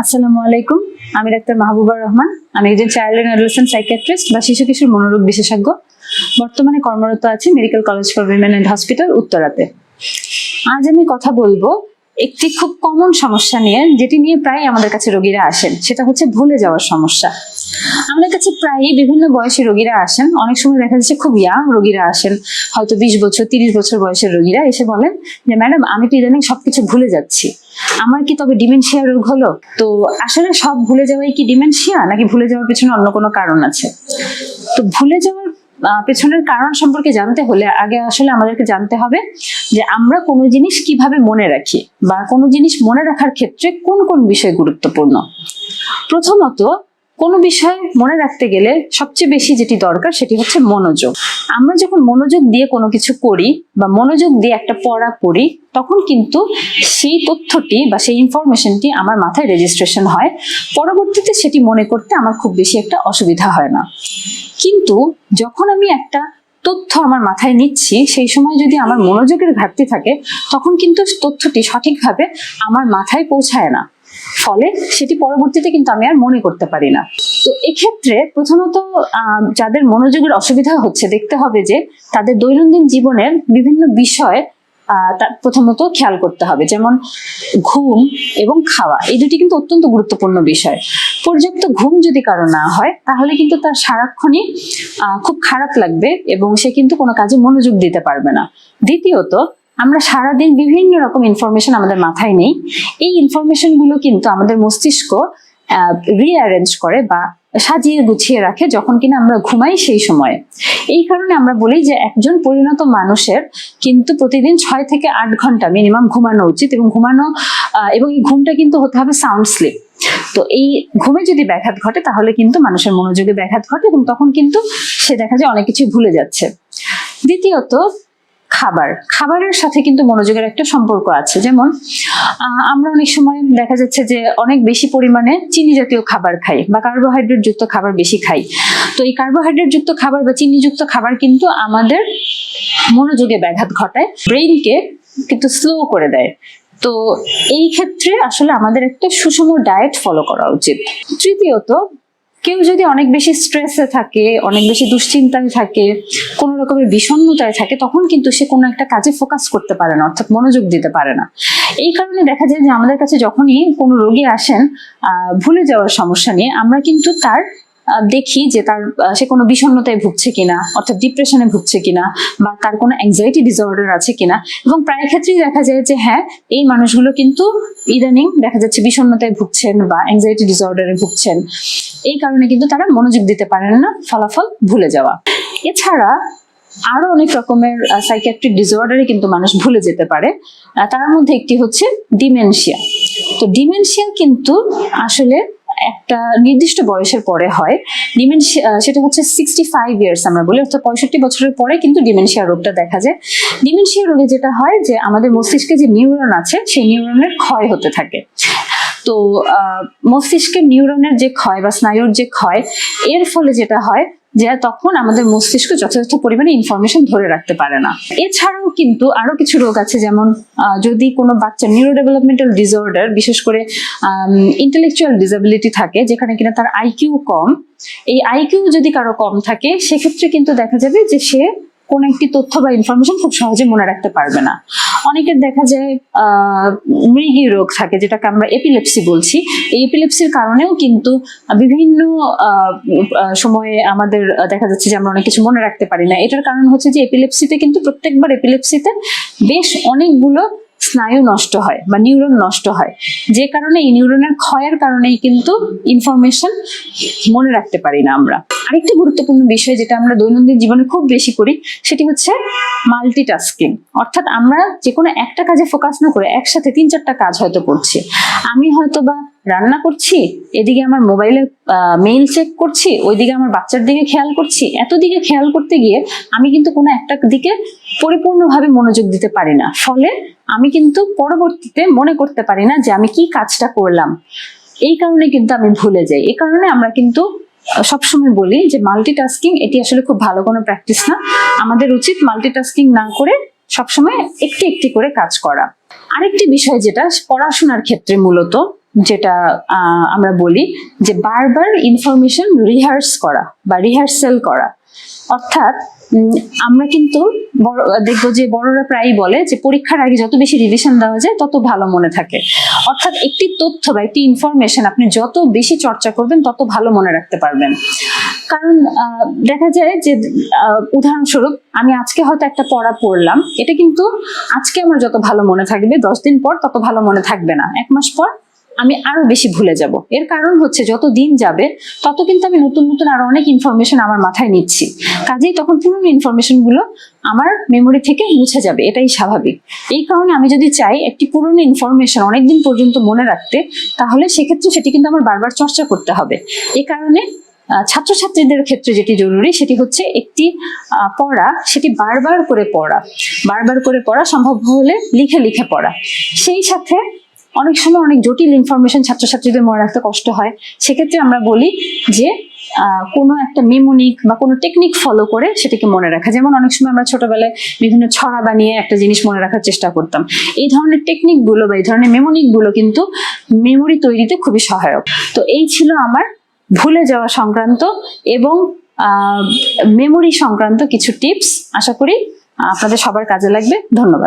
আসসালামু আলাইকুম, আমি ডাক্তার মাহবুবা রহমান। আমি একজন চাইল্ড অ্যান্ড অ্যাডোলেসেন্ট সাইকিয়াট্রিস্ট বা শিশু কিশোর মনোরোগ বিশেষজ্ঞ। বর্তমানে কর্মরত আছি medical college for women and hospital উত্তরাতে। আজ আমি কথা বলব একটি খুব কমন সমস্যা নিয়ে, যেটি নিয়ে প্রায় আমাদের কাছে রোগীরা আসেন, সেটা হচ্ছে ভুলে যাওয়ার সমস্যা। আমাদের কাছে প্রায়ই বিভিন্ন বয়সী রোগীরা আসেন। অনেক সময় দেখা যাচ্ছে খুব ইয়াং রোগীরা আসেন। হয়তো বিশ বছর, তিরিশ বছর বয়সের রোগীরা এসে বলেন যে, ম্যাডাম, আমি তো ইদানিং সবকিছু ভুলে যাচ্ছি। আমার কি তবে ডিমেনশিয়া রোগ হলো? তো আসলে সব ভুলে যাওয়াই কি ডিমেনশিয়া, নাকি ভুলে যাওয়ার পেছনে অন্য কোনো কারণ আছে? তো ভুলে যাওয়ার পেছনের কারণ সম্পর্কে জানতে হলে আগে আসলে আমাদেরকে জানতে হবে যে আমরা কোনো জিনিস কীভাবে মনে রাখি বা কোনো জিনিস মনে রাখার ক্ষেত্রে কোন কোন বিষয় গুরুত্বপূর্ণ? প্রথমত, কোনো বিষয় মনে রাখতে গেলে সবচেয়ে বেশি যেটি দরকার সেটি হচ্ছে মনোযোগ। আমরা যখন মনোযোগ দিয়ে কোনো কিছু করি বা মনোযোগ দিয়ে একটা পড়া পড়ি, তখন কিন্তু সেই তথ্যটি বা সেই ইনফরমেশনটি আমার মাথায় রেজিস্ট্রেশন হয়। পরবর্তীতে সেটি মনে করতে আমার খুব বেশি একটা অসুবিধা হয় না। কিন্তু যখন আমি একটা তথ্য আমার মাথায় নিচ্ছি, সেই সময় যদি আমার মনোযোগের ঘাটতি থাকে, তখন কিন্তু তথ্যটি সঠিকভাবে আমার মাথায় পৌঁছায় না। ফলে সেটি পরবর্তীতে কিন্তু আমি আর মনে করতে পারি না। তো এক্ষেত্রে প্রথমত যাদের মনোযোগের অসুবিধা হচ্ছে, দেখতে হবে যে তাদের দৈনন্দিন জীবনের বিভিন্ন বিষয় আহ, তা প্রথমত খেয়াল করতে হবে যেমন ঘুম এবং খাওয়া এই দুটি কিন্তু অত্যন্ত গুরুত্বপূর্ণ বিষয়। পর্যাপ্ত ঘুম যদি কারও না হয় তাহলে কিন্তু তার সারাক্ষণই খুব খারাপ লাগবে এবং সে কিন্তু কোনো কাজে মনোযোগ দিতে পারবে না। দ্বিতীয়ত আমরা সারাদিন বিভিন্ন রকম ইনফরমেশন আমাদের মাথায় নেই। এই ইনফরমেশনগুলো কিন্তু আমাদের মস্তিষ্ক রিঅ্যারেঞ্জ করে বা সাজিয়ে গুছিয়ে রাখে যখন কিনা আমরা ঘুমাই সেই সময়ে। এই কারণে আমরা বলি যে একজন পরিণত মানুষের কিন্তু প্রতিদিন ছয় থেকে আট ঘণ্টা মিনিমাম ঘুমানো উচিত এবং ঘুমানো এবং এই ঘুমটা কিন্তু হতে হবে সাউন্ড স্লিপ তো এই ঘুমে যদি ব্যাঘাত ঘটে তাহলে কিন্তু মানুষের মনোযোগে ব্যাঘাত ঘটে এবং তখন কিন্তু সে দেখা যায় অনেক কিছু ভুলে যাচ্ছে। দ্বিতীয়ত খাবার। খাবারের সাথে কিন্তু মনোযোগের একটা সম্পর্ক আছে। যেমন আমরা অনেক সময় দেখা যাচ্ছে যে অনেক বেশি পরিমাণে চিনি জাতীয় খাবার খাই বা কার্বোহাইড্রেট যুক্ত খাবার বেশি খাই। তো এই কার্বোহাইড্রেট যুক্ত খাবার বা চিনিযুক্ত খাবার কিন্তু আমাদের মনোযোগে ব্যাঘাত ঘটায় ব্রেইনকে কিন্তু স্লো করে দেয়। তো এই ক্ষেত্রে আসলে আমাদের একটা সুষম ডায়েট ফলো করা উচিত। তৃতীয়ত কেউ যদি অনেক বেশি স্ট্রেসে থাকে, অনেক বেশি দুশ্চিন্তায় থাকে, কোনো রকমের বিষণ্ণতায় থাকে, তখন কিন্তু সে কোনো একটা কাজে ফোকাস করতে পারে না, অর্থাৎ মনোযোগ দিতে পারে না। এই কারণে দেখা যায় যে আমাদের কাছে যখনই কোনো রোগী আসেন ভুলে যাওয়ার সমস্যা নিয়ে, আমরা কিন্তু তার দেখি যে তার সে কোনো বিষণ্ণতায় ভুগছে কিনা, অর্থাৎ ডিপ্রেশনে ভুগছে কিনা, বা তার কোনো অ্যাংজাইটি ডিসঅর্ডার আছে কিনা। এবং প্রায় ক্ষেত্রেই দেখা যায় যে হ্যাঁ এই মানুষগুলো কিন্তু ইদানিং দেখা যাচ্ছে বিষণ্ণতায় ভুগছেন বা অ্যাংজাইটি ডিসঅর্ডারে ভুগছেন। এই কারণে কিন্তু তারা মনোযোগ দিতে পারেন না, ফলাফল ভুলে যাওয়া। এছাড়া আরও অনেক রকমের সাইকিয়াট্রিক ডিসঅর্ডারে কিন্তু মানুষ ভুলে যেতে পারে। তার মধ্যে একটি হচ্ছে ডিমেনশিয়া তো ডিমেনশিয়া কিন্তু আসলে একটা নির্দিষ্ট বয়সের পরে হয়। ডিমেনশিয়া সেটা হচ্ছে সিক্সটি ফাইভ ইয়ার্স আমরা বলি, অর্থাৎ পঁয়ষট্টি বছরের পরে কিন্তু ডিমেনশিয়া রোগটা দেখা যায়। ডিমেনশিয়া রোগে যেটা হয় যে আমাদের মস্তিষ্কে যে নিউরন আছে, সেই নিউরনের ক্ষয় হতে থাকে। তো মস্তিষ্কের নিউরনের যে ক্ষয় বা স্নায়ুর যে ক্ষয়, এর ফলে যেটা হয় যে তখন আমাদের মস্তিষ্ক যথাযথ পরিমাণে ইনফরমেশন ধরে রাখতে পারে না। এছাড়াও কিন্তু আরও কিছু রোগ আছে যেমন যদি কোনো বাচ্চার নিউরো ডেভেলপমেন্টাল ডিসঅর্ডার বিশেষ করে ইন্টেলেকচুয়াল ডিসাবিলিটি থাকে, যেখানে কিনা তার আইকিউ কম, এই আইকিউ যদি কারও কম থাকে, সেক্ষেত্রে কিন্তু দেখা যাবে যে সে কোনো একটি তথ্য বা ইনফরমেশন খুব সহজে মনে রাখতে পারবে না। অনেকের দেখা যায় মৃগী রোগ থাকে, যেটাকে আমরা এপিলেপসি বলছি। এই এপিলেপসির কারণেও কিন্তু বিভিন্ন সময়ে আমাদের দেখা যাচ্ছে যে আমরা অনেক কিছু মনে রাখতে পারি না। এটার কারণ হচ্ছে যে এপিলেপসিতে কিন্তু প্রত্যেকবার এপিলেপসিতে বেশ অনেকগুলো স্নায়ু নষ্ট হয় বা নিউরন নষ্ট হয়। যে কারণে এই নিউরনের ক্ষয়ের কারণেই কিন্তু ইনফরমেশন মনে রাখতে পারি না আমরা। আরেকটি গুরুত্বপূর্ণ বিষয় যেটা আমরা দৈনন্দিন জীবনে খুব বেশি করি, সেটি হচ্ছে মাল্টিটাস্কিং অর্থাৎ আমরা যে কোনো একটা কাজে ফোকাস না করে একসাথে তিন চারটা কাজ হয়তো করছি। আমি হয়তো বা রান্না করছি, এদিকে আমার মোবাইলে মেইল চেক করছি, ওইদিকে আমার বাচ্চার দিকে খেয়াল করছি। এত দিকে খেয়াল করতে গিয়ে আমি কিন্তু কোনো একটা দিকে পরিপূর্ণভাবে মনোযোগ দিতে পারি না। ফলে আমি কিন্তু পরবর্তীতে মনে করতে পারি না যে আমি কি কাজটা করলাম। এই কারণে কিন্তু আমি ভুলে যাই। এই কারণে আমরা কিন্তু সবসময় বলি যে মাল্টিটাস্কিং এটি আসলে খুব ভালো কোনো প্র্যাকটিস না। আমাদের উচিত মাল্টিটাস্কিং না করে সবসময় একটি একটি করে কাজ করা। আরেকটি বিষয় যেটা, পড়াশোনার ক্ষেত্রে মূলত যেটা আমরা বলি যে বারবার ইনফরমেশন রিহার্স করা বা রিহার্সেল করা। অর্থাৎ আমরা কিন্তু দেখব যে বড়রা প্রায়ই বলে যে পরীক্ষার আগে যত বেশি রিভিশন দেওয়া যায়, তত ভালো মনে থাকে। অর্থাৎ একটি তথ্য বা একটি ইনফরমেশন আপনি যত বেশি চর্চা করবেন, তত ভালো মনে রাখতে পারবেন। কারণ দেখা যায় যে উদাহরণস্বরূপ আমি আজকে হয়তো একটা পড়া পড়লাম, এটা কিন্তু আজকে আমার যত ভালো মনে থাকবে, দশ দিন পর তত ভালো মনে থাকবে না। এক মাস পর আমি আরও বেশি ভুলে যাব। এর কারণ হচ্ছে যত দিন যাবে, তত কিন্তু আমি নতুন নতুন আরও অনেক ইনফরমেশন আমার মাথায় নিচ্ছি। কাজেই তখন পুরনো ইনফরমেশনগুলো আমার মেমোরি থেকে মুছে যাবে, এটাই স্বাভাবিক। এই কারণে আমি যদি চাই একটি পুরনো ইনফরমেশন অনেকদিন পর্যন্ত মনে রাখতে, তাহলে সেক্ষেত্রে সেটি কিন্তু আমার বারবার চর্চা করতে হবে। এই কারণে ছাত্রছাত্রীদের ক্ষেত্রে যেটি জরুরি, সেটি হচ্ছে একটি পড়া, সেটি বারবার করে পড়া। বারবার করে পড়া সম্ভব হলে লিখে লিখে পড়া। সেই সাথে অনেক সময় অনেক জটিল ইনফরমেশন ছাত্রছাত্রীদের মনে রাখতে কষ্ট হয়। সেক্ষেত্রে আমরা বলি যে কোনো একটা মেমোনিক বা কোনো টেকনিক ফলো করে সেটাকে মনে রাখা। যেমন অনেক সময় আমরা ছোটবেলায় বিভিন্ন ছড়া বানিয়ে একটা জিনিস মনে রাখার চেষ্টা করতাম। এই ধরনের টেকনিকগুলো বা এই ধরনের মেমোনিকগুলো কিন্তু মেমোরি তৈরিতে খুবই সহায়ক। তো এই ছিল আমার ভুলে যাওয়া সংক্রান্ত এবং মেমোরি সংক্রান্ত কিছু টিপস আশা করি আপনাদের সবার কাজে লাগবে। ধন্যবাদ।